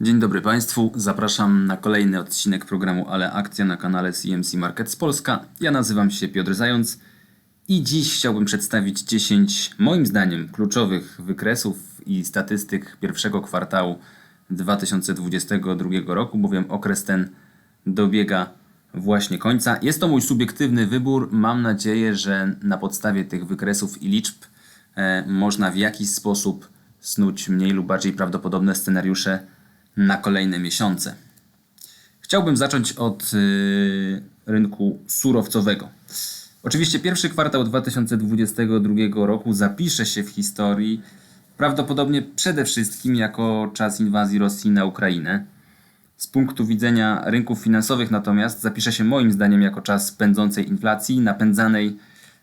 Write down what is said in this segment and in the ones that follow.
Dzień dobry Państwu, zapraszam na kolejny odcinek programu Ale Akcja na kanale CMC Markets Polska. Ja nazywam się Piotr Zając i dziś chciałbym przedstawić 10 moim zdaniem kluczowych wykresów i statystyk pierwszego kwartału 2022 roku, bowiem okres ten dobiega właśnie końca. Jest to mój subiektywny wybór. Mam nadzieję, że na podstawie tych wykresów i liczb e, można w jakiś sposób snuć mniej lub bardziej prawdopodobne scenariusze na kolejne miesiące. Chciałbym zacząć od y, rynku surowcowego. Oczywiście pierwszy kwartał 2022 roku zapisze się w historii prawdopodobnie przede wszystkim jako czas inwazji Rosji na Ukrainę. Z punktu widzenia rynków finansowych natomiast zapisze się moim zdaniem jako czas pędzącej inflacji, napędzanej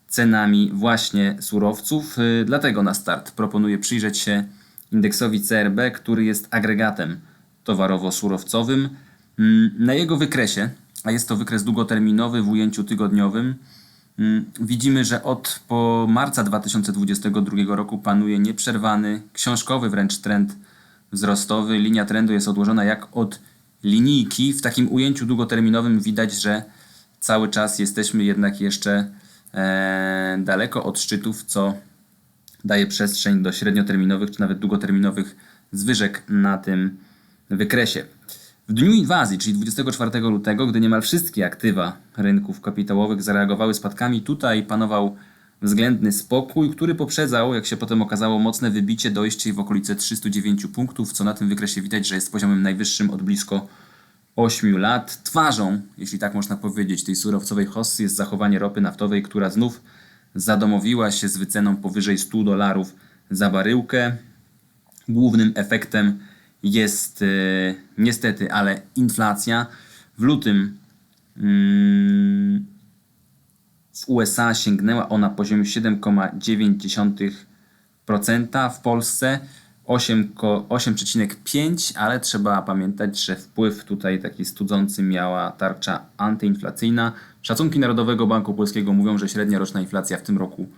cenami właśnie surowców. Y, Dlatego na start proponuję przyjrzeć się indeksowi CRB, który jest agregatem towarowo-surowcowym. Mm, Na jego wykresie, a jest to wykres długoterminowy w ujęciu tygodniowym, mm, widzimy, że od po marca 2022 roku panuje nieprzerwany, książkowy wręcz trend wzrostowy. Linia trendu jest odłożona jak od linijki. W takim ujęciu długoterminowym widać, że cały czas jesteśmy jednak jeszcze e, daleko od szczytów, co daje przestrzeń do średnioterminowych czy nawet długoterminowych zwyżek na tym wykresie. W dniu inwazji, czyli 24 lutego, gdy niemal wszystkie aktywa rynków kapitałowych zareagowały spadkami, tutaj panował względny spokój, który poprzedzał, jak się potem okazało, mocne wybicie, dojście w okolice 309 punktów, co na tym wykresie widać, że jest poziomem najwyższym od blisko 8 lat. Twarzą, jeśli tak można powiedzieć, tej surowcowej hossy jest zachowanie ropy naftowej, która znów zadomowiła się z wyceną powyżej 100 dolarów za baryłkę. Głównym efektem jest e, niestety, ale inflacja. W lutym mm, w USA sięgnęła ona poziom 7,9%, w Polsce 8 ko- 8,5%, ale trzeba pamiętać, że wpływ tutaj taki studzący miała tarcza antyinflacyjna. Szacunki Narodowego Banku Polskiego mówią, że średnia roczna inflacja w tym roku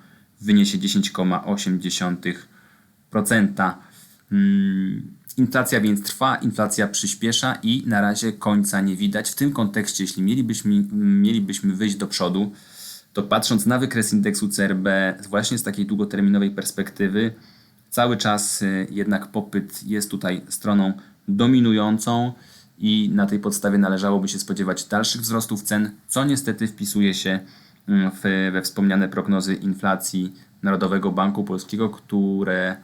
wyniesie 10,8%. Mm, Inflacja więc trwa, inflacja przyspiesza i na razie końca nie widać. W tym kontekście, jeśli mielibyśmy, mielibyśmy wyjść do przodu, to patrząc na wykres indeksu CRB właśnie z takiej długoterminowej perspektywy, cały czas y, jednak popyt jest tutaj stroną dominującą i na tej podstawie należałoby się spodziewać dalszych wzrostów cen, co niestety wpisuje się mm, w, we wspomniane prognozy inflacji Narodowego Banku Polskiego, które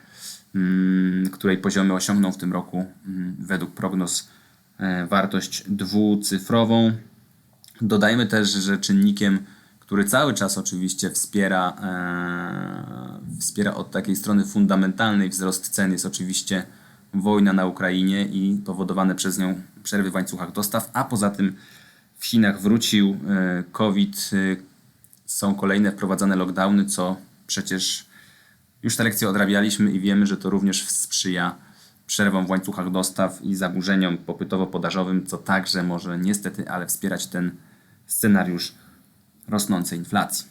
której poziomy osiągną w tym roku mm, według prognoz e, wartość dwucyfrową. Dodajmy też, że czynnikiem, który cały czas oczywiście wspiera, e, wspiera od takiej strony fundamentalnej wzrost cen jest oczywiście wojna na Ukrainie i powodowane przez nią przerwy w łańcuchach dostaw, a poza tym w Chinach wrócił e, COVID, są kolejne wprowadzane lockdowny, co przecież już te lekcje odrabialiśmy i wiemy, że to również sprzyja przerwom w łańcuchach dostaw i zaburzeniom popytowo-podażowym, co także może niestety, ale wspierać ten scenariusz rosnącej inflacji.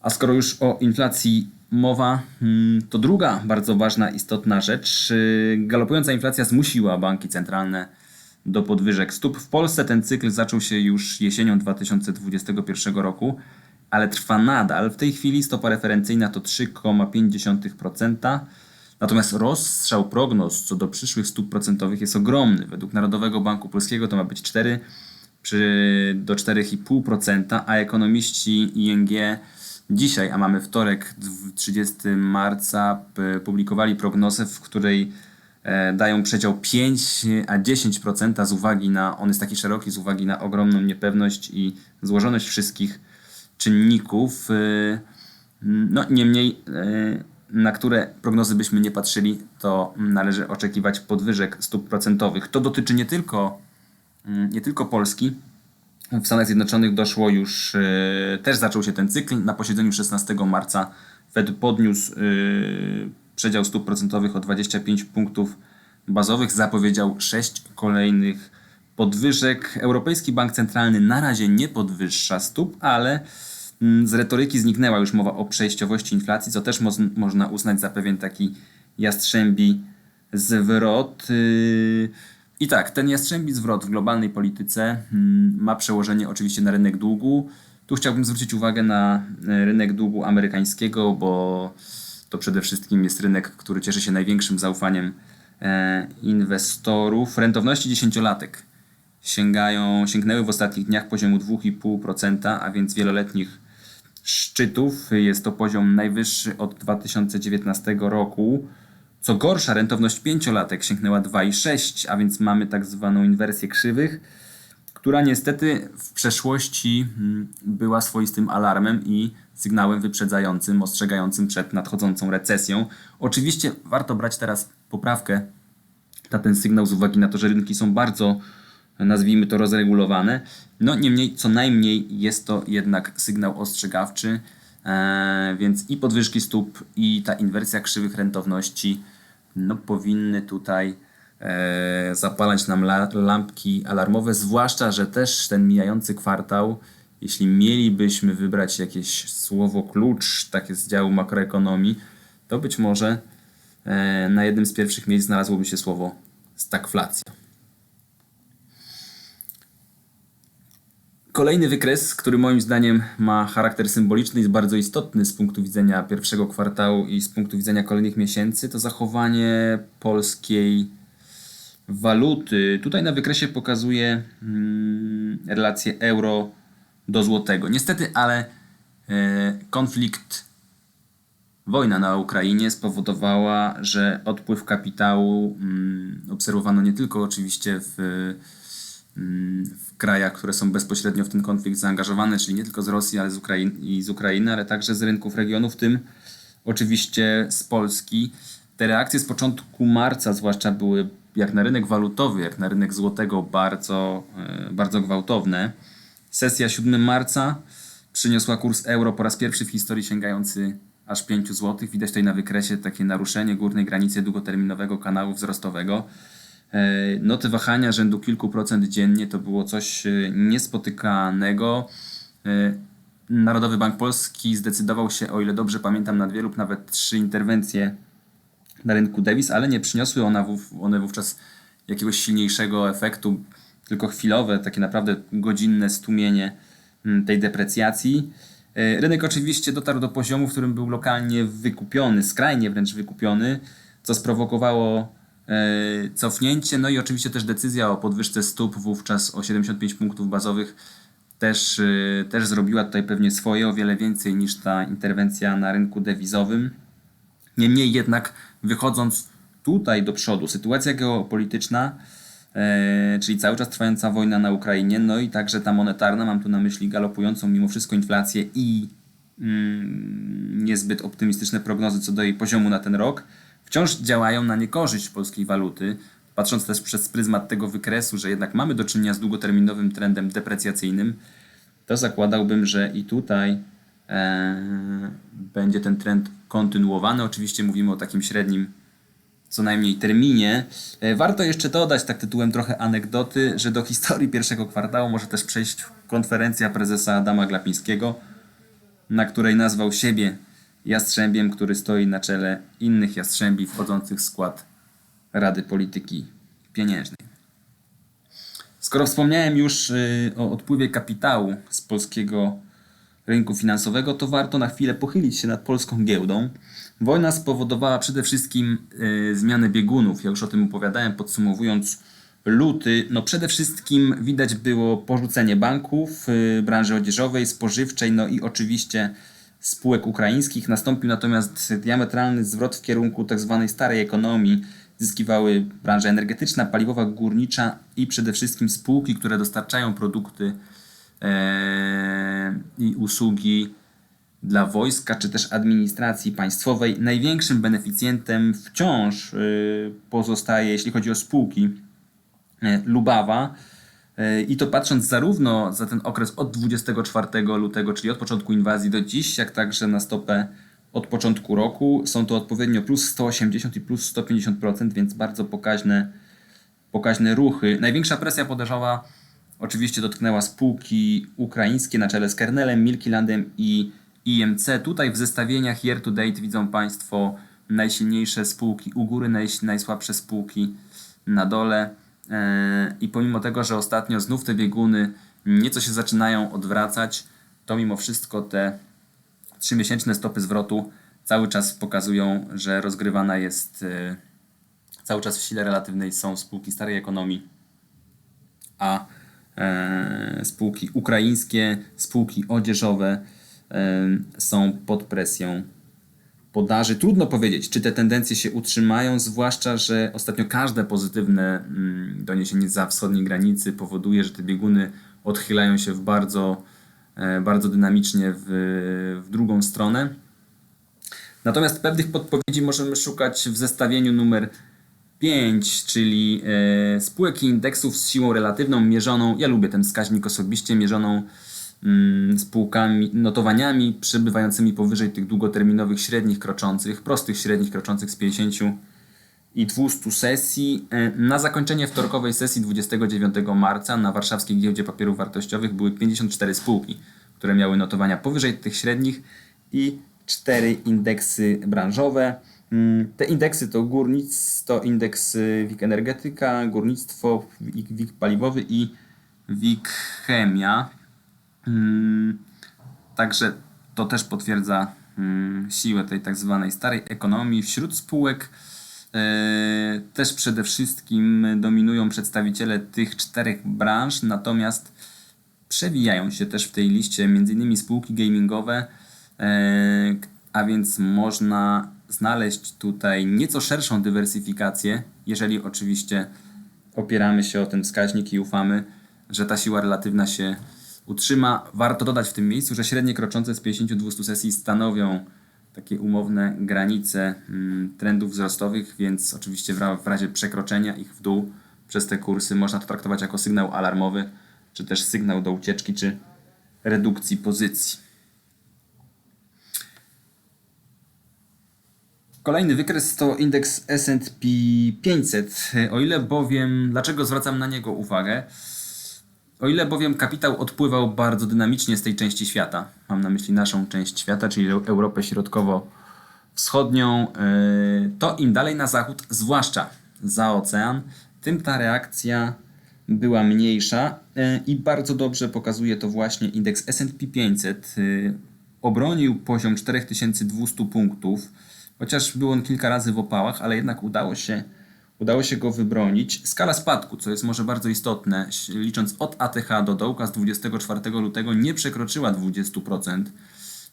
A skoro już o inflacji mowa, mm, to druga bardzo ważna, istotna rzecz. y, Galopująca inflacja zmusiła banki centralne do podwyżek stóp. W Polsce ten cykl zaczął się już jesienią 2021 roku, ale trwa nadal. W tej chwili stopa referencyjna to 3,5%. Natomiast rozstrzał prognoz co do przyszłych stóp procentowych jest ogromny. Według Narodowego Banku Polskiego to ma być 4 przy, do 4,5%, a ekonomiści ING dzisiaj, a mamy wtorek, dw- 30 marca, publikowali prognozę, w której e, dają przedział 5 a 10% z uwagi na, on jest taki szeroki, z uwagi na ogromną niepewność i złożoność wszystkich czynników. y, No, niemniej, y, na które prognozy byśmy nie patrzyli, to należy oczekiwać podwyżek stóp procentowych. To dotyczy nie tylko, mm, nie tylko Polski. W Stanach Zjednoczonych doszło już, y, też zaczął się ten cykl. Na posiedzeniu 16 marca Fed podniósł przedział stóp procentowych o 25 punktów bazowych, zapowiedział 6 kolejnych podwyżek. Europejski Bank Centralny na razie nie podwyższa stóp, ale mm, z retoryki zniknęła już mowa o przejściowości inflacji, co też moz- można uznać za pewien taki jastrzębi zwrot. y, I tak, ten jastrzębi zwrot w globalnej polityce mm, ma przełożenie oczywiście na rynek długu. Tu chciałbym zwrócić uwagę na e, rynek długu amerykańskiego, bo to przede wszystkim jest rynek, który cieszy się największym zaufaniem e, inwestorów. Rentowności dziesięciolatek sięgają, sięgnęły w ostatnich dniach poziomu 2,5%, a więc wieloletnich szczytów. Jest to poziom najwyższy od 2019 roku. Co gorsza, rentowność pięciolatek sięgnęła 2,6, a więc mamy tak zwaną inwersję krzywych, która niestety w przeszłości mm, była swoistym alarmem i sygnałem wyprzedzającym, ostrzegającym przed nadchodzącą recesją. Oczywiście warto brać teraz poprawkę na ten sygnał z uwagi na to, że rynki są bardzo, nazwijmy to, rozregulowane. No niemniej, co najmniej jest to jednak sygnał ostrzegawczy, e, więc i podwyżki stóp, i ta inwersja krzywych rentowności no, powinny tutaj e, zapalać nam la, lampki alarmowe, zwłaszcza, że też ten mijający kwartał, jeśli mielibyśmy wybrać jakieś słowo klucz, takie z działu makroekonomii, to być może e, na jednym z pierwszych miejsc znalazłoby się słowo stagflacja. Kolejny wykres, który moim zdaniem ma charakter symboliczny, jest bardzo istotny z punktu widzenia pierwszego kwartału i z punktu widzenia kolejnych miesięcy, to zachowanie polskiej waluty. Tutaj na wykresie pokazuję mm, relację euro do złotego. Niestety, ale e, konflikt, wojna na Ukrainie spowodowała, że odpływ kapitału mm, obserwowano nie tylko oczywiście w w krajach, które są bezpośrednio w ten konflikt zaangażowane, czyli nie tylko z Rosji, ale z Ukrainy, i z Ukrainy, ale także z rynków regionu, w tym oczywiście z Polski. Te reakcje z początku marca zwłaszcza były jak na rynek walutowy, jak na rynek złotego bardzo, e, bardzo gwałtowne. Sesja 7 marca przyniosła kurs euro po raz pierwszy w historii sięgający aż 5 zł. Widać tutaj na wykresie takie naruszenie górnej granicy długoterminowego kanału wzrostowego. E, no te wahania rzędu kilku procent dziennie to było coś e, niespotykanego. E, Narodowy Bank Polski zdecydował się, o ile dobrze pamiętam, na dwie lub nawet trzy interwencje na rynku dewiz, ale nie przyniosły one, wówczas jakiegoś silniejszego efektu, tylko chwilowe, takie naprawdę godzinne stłumienie mm, tej deprecjacji. Rynek oczywiście dotarł do poziomu, w którym był lokalnie wykupiony, skrajnie wręcz wykupiony, co sprowokowało cofnięcie, no i oczywiście też decyzja o podwyżce stóp wówczas o 75 punktów bazowych też, e, też zrobiła tutaj pewnie swoje, o wiele więcej niż ta interwencja na rynku dewizowym. Niemniej jednak wychodząc tutaj do przodu, sytuacja geopolityczna, e, czyli cały czas trwająca wojna na Ukrainie, no i także ta monetarna, mam tu na myśli galopującą mimo wszystko inflację i mm, niezbyt optymistyczne prognozy co do jej poziomu na ten rok, wciąż działają na niekorzyść polskiej waluty, patrząc też przez pryzmat tego wykresu, że jednak mamy do czynienia z długoterminowym trendem deprecjacyjnym, to zakładałbym, że i tutaj e, będzie ten trend kontynuowany. Oczywiście mówimy o takim średnim co najmniej terminie. E, warto jeszcze dodać, tak tytułem trochę anegdoty, że do historii pierwszego kwartału może też przejść konferencja prezesa Adama Glapińskiego, na której nazwał siebie jastrzębiem, który stoi na czele innych jastrzębi wchodzących w skład Rady Polityki Pieniężnej. Skoro wspomniałem już y, o odpływie kapitału z polskiego rynku finansowego, to warto na chwilę pochylić się nad polską giełdą. Wojna spowodowała przede wszystkim y, zmianę biegunów. Ja już o tym opowiadałem, podsumowując luty. No przede wszystkim widać było porzucenie banków, y, branży odzieżowej, spożywczej, no i oczywiście spółek ukraińskich. Nastąpił natomiast diametralny zwrot w kierunku tzw. Tak starej ekonomii. Zyskiwały branża energetyczna, paliwowa, górnicza i przede wszystkim spółki, które dostarczają produkty e, i usługi dla wojska czy też administracji państwowej. Największym beneficjentem wciąż e, pozostaje, jeśli chodzi o spółki, e, Lubawa I to patrząc zarówno za ten okres od 24 lutego, czyli od początku inwazji do dziś, jak także na stopę od początku roku. Są to odpowiednio plus 180 i plus 150%, więc bardzo pokaźne, pokaźne ruchy. Największa presja podejrzawa oczywiście dotknęła spółki ukraińskie na czele z Kernelem, Milkilandem i IMC. Tutaj w zestawieniach year to date widzą Państwo najsilniejsze spółki u góry, naj, najsłabsze spółki na dole. E, I pomimo tego, że ostatnio znów te bieguny nieco się zaczynają odwracać, to mimo wszystko te trzymiesięczne stopy zwrotu cały czas pokazują, że rozgrywana jest e, cały czas w sile relatywnej są spółki starej ekonomii, a e, spółki ukraińskie, spółki odzieżowe są pod presją podaży. Trudno powiedzieć, czy te tendencje się utrzymają, zwłaszcza, że ostatnio każde pozytywne mm, doniesienie za wschodniej granicy powoduje, że te bieguny odchylają się w bardzo, e, bardzo dynamicznie w, w drugą stronę. Natomiast pewnych podpowiedzi możemy szukać w zestawieniu numer 5, czyli e, spółek indeksów z siłą relatywną mierzoną. Ja lubię ten wskaźnik osobiście mierzoną spółkami, notowaniami przebywającymi powyżej tych długoterminowych średnich kroczących, prostych średnich kroczących z 50 i 200 sesji. E, Na zakończenie wtorkowej sesji 29 marca na warszawskiej giełdzie papierów wartościowych były 54 spółki, które miały notowania powyżej tych średnich i 4 indeksy branżowe. Mm, Te indeksy to górnictwo, to indeks y, WIG Energetyka, górnictwo, WIG, WIG Paliwowy i WIG Chemia. Mm, Także to też potwierdza mm, siłę tej tak zwanej starej ekonomii. Wśród spółek e, też przede wszystkim dominują przedstawiciele tych czterech branż, natomiast przewijają się też w tej liście m.in. spółki gamingowe, e, a więc można znaleźć tutaj nieco szerszą dywersyfikację, jeżeli oczywiście opieramy się o ten wskaźnik i ufamy, że ta siła relatywna się utrzyma. Warto dodać w tym miejscu, że średnie kroczące z 50-200 sesji stanowią takie umowne granice mm, trendów wzrostowych, więc oczywiście w, ra- w razie przekroczenia ich w dół przez te kursy można to traktować jako sygnał alarmowy, czy też sygnał do ucieczki, czy redukcji pozycji. Kolejny wykres to indeks S&P 500. O ile bowiem, dlaczego zwracam na niego uwagę? O ile bowiem kapitał odpływał bardzo dynamicznie z tej części świata, mam na myśli naszą część świata, czyli Europę Środkowo-Wschodnią, yy, to im dalej na zachód, zwłaszcza za ocean, tym ta reakcja była mniejsza yy, i bardzo dobrze pokazuje to właśnie indeks S&P 500. Yy, Obronił poziom 4200 punktów, chociaż był on kilka razy w opałach, ale jednak udało się Udało się go wybronić. Skala spadku, co jest może bardzo istotne, licząc od ATH do dołka z 24 lutego nie przekroczyła 20%,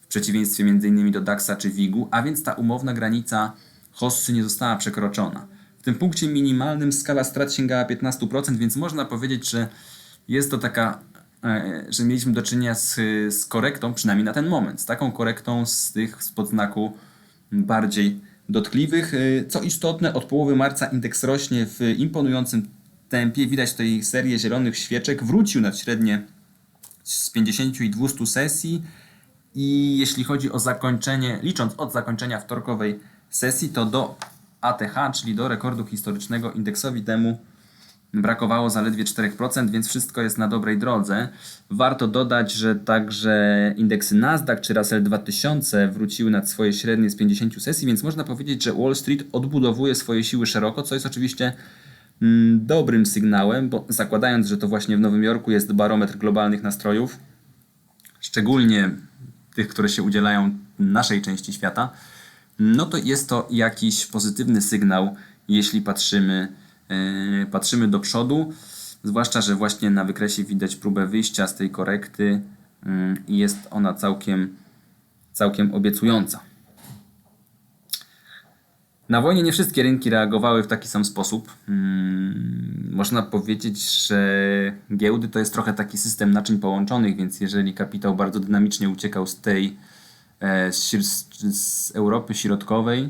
w przeciwieństwie m.in. do DAXa czy WIG-u, a więc ta umowna granica Hossy nie została przekroczona. W tym punkcie minimalnym skala strat sięgała 15%, więc można powiedzieć, że jest to taka, e, że mieliśmy do czynienia z, z korektą, przynajmniej na ten moment, z taką korektą z tych spod znaku bardziej dotkliwych. Y, Co istotne, od połowy marca indeks rośnie w imponującym tempie. Widać tutaj serię zielonych świeczek. Wrócił nad średnie z 50 i 200 sesji. I jeśli chodzi o zakończenie, licząc od zakończenia wtorkowej sesji, to do ATH, czyli do rekordu historycznego indeksowi temu brakowało zaledwie 4%, więc wszystko jest na dobrej drodze. Warto dodać, że także indeksy Nasdaq czy Russell 2000 wróciły nad swoje średnie z 50 sesji, więc można powiedzieć, że Wall Street odbudowuje swoje siły szeroko, co jest oczywiście mm, dobrym sygnałem, bo zakładając, że to właśnie w Nowym Jorku jest barometr globalnych nastrojów, szczególnie tych, które się udzielają naszej części świata, no to jest to jakiś pozytywny sygnał, jeśli patrzymy patrzymy do przodu, zwłaszcza, że właśnie na wykresie widać próbę wyjścia z tej korekty yy, i jest ona całkiem, całkiem obiecująca. Na wojnie nie wszystkie rynki reagowały w taki sam sposób. Hmm, można powiedzieć, że giełdy to jest trochę taki system naczyń połączonych, więc jeżeli kapitał bardzo dynamicznie uciekał z tej e, z, z Europy Środkowej,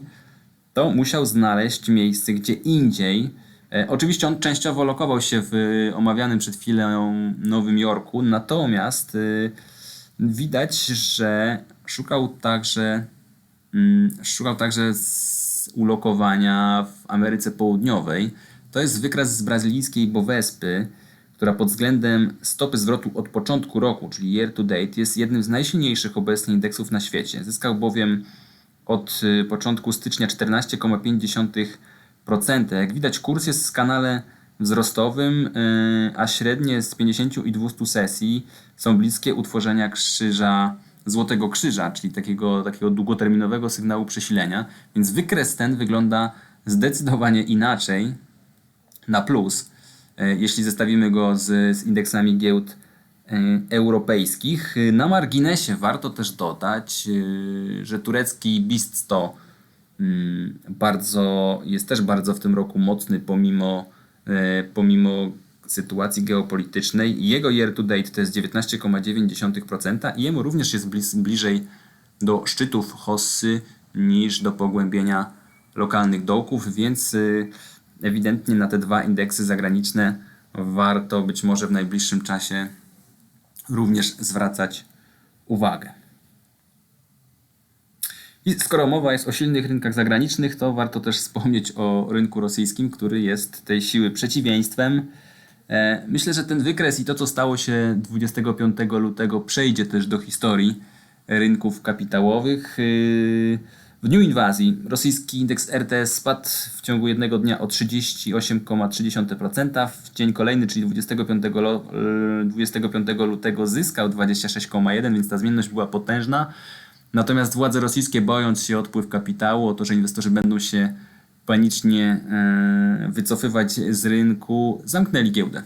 to musiał znaleźć miejsce gdzie indziej, oczywiście on częściowo lokował się w omawianym przed chwilą Nowym Jorku, natomiast y, widać, że szukał także, mm, szukał także ulokowania w Ameryce Południowej. To jest wykres z brazylijskiej Bovespy, która pod względem stopy zwrotu od początku roku, czyli year to date, jest jednym z najsilniejszych obecnie indeksów na świecie. Zyskał bowiem od początku stycznia 14,5%. Jak widać, kurs jest w skanale wzrostowym, y, a średnie z 50 i 200 sesji są bliskie utworzenia krzyża, złotego krzyża, czyli takiego, takiego długoterminowego sygnału przesilenia. Więc wykres ten wygląda zdecydowanie inaczej na plus, y, jeśli zestawimy go z, z indeksami giełd y, europejskich. Na marginesie warto też dodać, że turecki BIST 100 mm, bardzo, jest też bardzo w tym roku mocny pomimo, e, pomimo sytuacji geopolitycznej. Jego year to date to jest 19,9% i jemu również jest blis, bliżej do szczytów hossy niż do pogłębienia lokalnych dołków, więc y, ewidentnie na te dwa indeksy zagraniczne warto być może w najbliższym czasie również zwracać uwagę. I skoro mowa jest o silnych rynkach zagranicznych, to warto też wspomnieć o rynku rosyjskim, który jest tej siły przeciwieństwem. E, Myślę, że ten wykres i to, co stało się 25 lutego, przejdzie też do historii rynków kapitałowych. E, W dniu inwazji rosyjski indeks RTS spadł w ciągu jednego dnia o 38,3%. W dzień kolejny, czyli 25, lo- e, 25 lutego, zyskał 26,1%, więc ta zmienność była potężna. Natomiast władze rosyjskie, bojąc się odpływ kapitału, o to, że inwestorzy będą się panicznie e, wycofywać z rynku, zamknęli giełdę.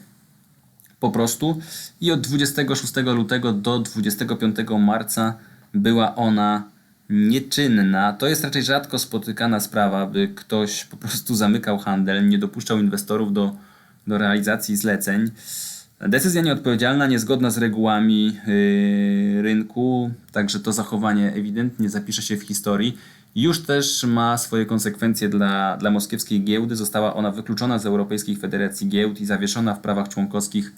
Po prostu. I od 26 lutego do 25 marca była ona nieczynna. To jest raczej rzadko spotykana sprawa, by ktoś po prostu zamykał handel, nie dopuszczał inwestorów do, do realizacji zleceń. Decyzja nieodpowiedzialna, niezgodna z regułami yy, rynku, także to zachowanie ewidentnie zapisze się w historii. Już też ma swoje konsekwencje dla, dla moskiewskiej giełdy. Została ona wykluczona z Europejskiej Federacji Giełd i zawieszona w prawach członkowskich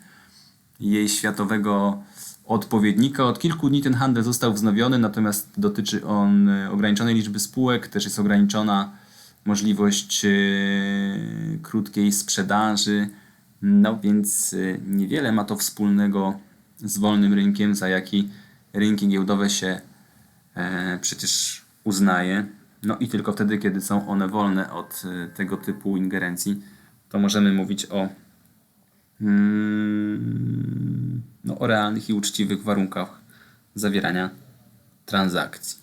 jej światowego odpowiednika. Od kilku dni ten handel został wznowiony, natomiast dotyczy on y, ograniczonej liczby spółek, też jest ograniczona możliwość y, krótkiej sprzedaży. No więc y, niewiele ma to wspólnego z wolnym rynkiem, za jaki rynki giełdowe się e, przecież uznaje. No i tylko wtedy, kiedy są one wolne od e, tego typu ingerencji, to możemy mówić o, mm, no, o realnych i uczciwych warunkach zawierania transakcji.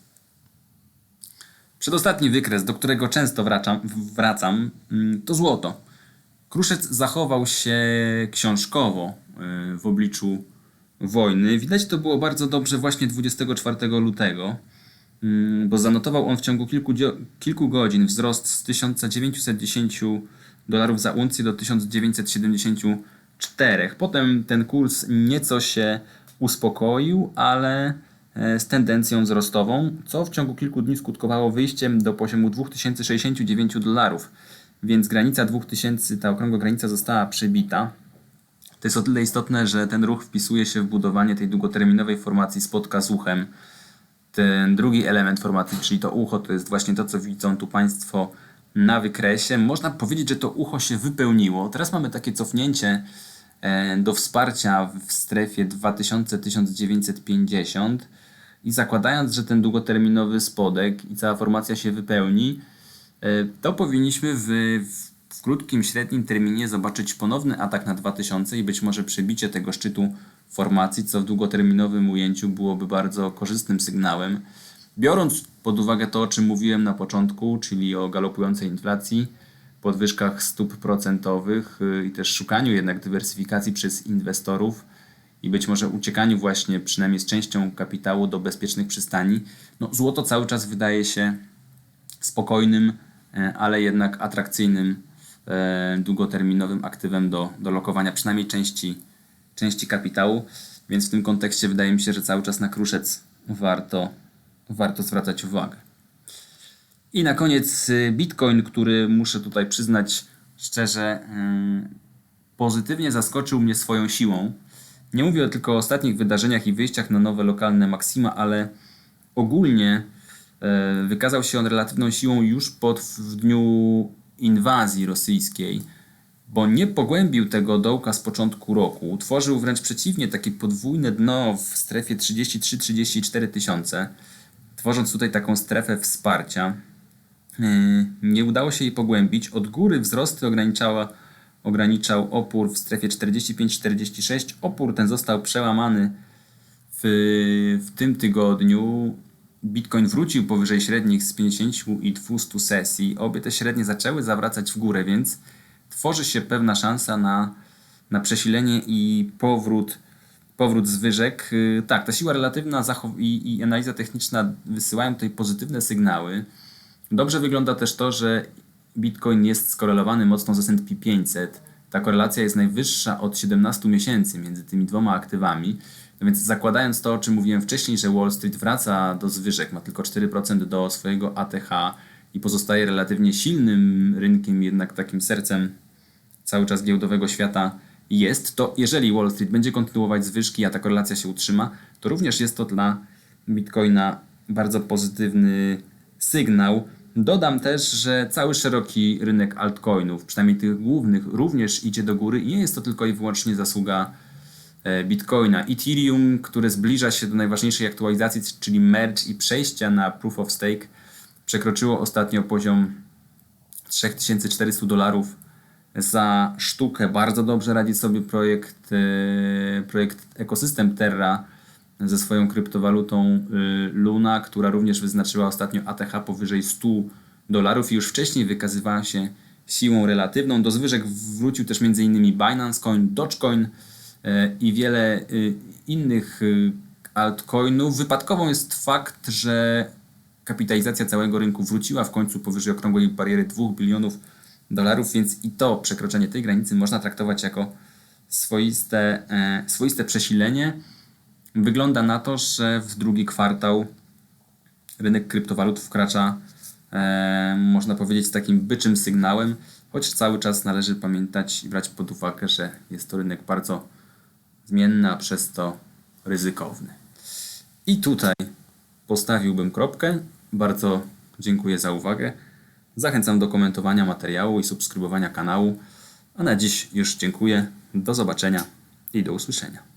Przedostatni wykres, do którego często wracam, mm, to złoto. Kruszec zachował się książkowo y, w obliczu wojny. Widać to było bardzo dobrze właśnie 24 lutego, mm, bo zanotował on w ciągu kilku, kilku godzin wzrost z 1910 dolarów za uncję do 1974. Potem ten kurs nieco się uspokoił, ale e, z tendencją wzrostową, co w ciągu kilku dni skutkowało wyjściem do poziomu 2069 dolarów. Więc granica 2000, ta okrągła granica została przebita. To jest o tyle istotne, że ten ruch wpisuje się w budowanie tej długoterminowej formacji spotka z uchem. Ten drugi element formacji, czyli to ucho, to jest właśnie to, co widzą tu Państwo na wykresie. Można powiedzieć, że to ucho się wypełniło. Teraz mamy takie cofnięcie e, do wsparcia w strefie 2000-1950 i zakładając, że ten długoterminowy spodek i cała formacja się wypełni, to powinniśmy w, w krótkim, średnim terminie zobaczyć ponowny atak na 2000 i być może przebicie tego szczytu formacji, co w długoterminowym ujęciu byłoby bardzo korzystnym sygnałem. Biorąc pod uwagę to, o czym mówiłem na początku, czyli o galopującej inflacji, podwyżkach stóp procentowych y, i też szukaniu jednak dywersyfikacji przez inwestorów i być może uciekaniu właśnie przynajmniej z częścią kapitału do bezpiecznych przystani, no złoto cały czas wydaje się spokojnym, e, ale jednak atrakcyjnym e, długoterminowym aktywem do, do lokowania przynajmniej części, części kapitału, więc w tym kontekście wydaje mi się, że cały czas na kruszec warto, warto zwracać uwagę. I na koniec y, Bitcoin, który muszę tutaj przyznać szczerze, ym, pozytywnie zaskoczył mnie swoją siłą. Nie mówię tylko o ostatnich wydarzeniach i wyjściach na nowe lokalne maksima, ale ogólnie e, wykazał się on relatywną siłą już pod w dniu inwazji rosyjskiej, bo nie pogłębił tego dołka z początku roku. Utworzył wręcz przeciwnie takie podwójne dno w strefie 33-34 tysiące. tworząc tutaj taką strefę wsparcia. Yy, Nie udało się jej pogłębić. Od góry wzrosty ograniczała, ograniczał opór w strefie 45-46. Opór ten został przełamany w, w tym tygodniu. Bitcoin wrócił powyżej średnich z 50 i 200 sesji. Obie te średnie zaczęły zawracać w górę, więc tworzy się pewna szansa na, na przesilenie i powrót, powrót zwyżek. Yy, Tak, ta siła relatywna i, i analiza techniczna wysyłają tutaj pozytywne sygnały. Dobrze wygląda też to, że Bitcoin jest skorelowany mocno z S&P 500. Ta korelacja jest najwyższa od 17 miesięcy między tymi dwoma aktywami. No więc zakładając to, o czym mówiłem wcześniej, że Wall Street wraca do zwyżek, ma tylko 4% do swojego ATH i pozostaje relatywnie silnym rynkiem, jednak takim sercem cały czas giełdowego świata jest, to jeżeli Wall Street będzie kontynuować zwyżki, a ta korelacja się utrzyma, to również jest to dla Bitcoina bardzo pozytywny sygnał. Dodam też, że cały szeroki rynek altcoinów, przynajmniej tych głównych, również idzie do góry i nie jest to tylko i wyłącznie zasługa e, Bitcoina. Ethereum, które zbliża się do najważniejszej aktualizacji, czyli merge i przejścia na Proof of Stake, przekroczyło ostatnio poziom 3400 dolarów za sztukę. Bardzo dobrze radzi sobie projekt, e, projekt ekosystem Terra ze swoją kryptowalutą y, Luna, która również wyznaczyła ostatnio ATH powyżej 100 dolarów i już wcześniej wykazywała się siłą relatywną. Do zwyżek wrócił też m.in. Binance Coin, Dogecoin y, i wiele y, innych altcoinów. Wypadkową jest fakt, że kapitalizacja całego rynku wróciła w końcu powyżej okrągłej bariery 2 bilionów dolarów, więc i to przekroczenie tej granicy można traktować jako swoiste, e, swoiste przesilenie. Wygląda na to, że w drugi kwartał rynek kryptowalut wkracza, e, można powiedzieć, z takim byczym sygnałem, choć cały czas należy pamiętać i brać pod uwagę, że jest to rynek bardzo zmienny, a przez to ryzykowny. I tutaj postawiłbym kropkę. Bardzo dziękuję za uwagę. Zachęcam do komentowania materiału i subskrybowania kanału. A na dziś już dziękuję. Do zobaczenia i do usłyszenia.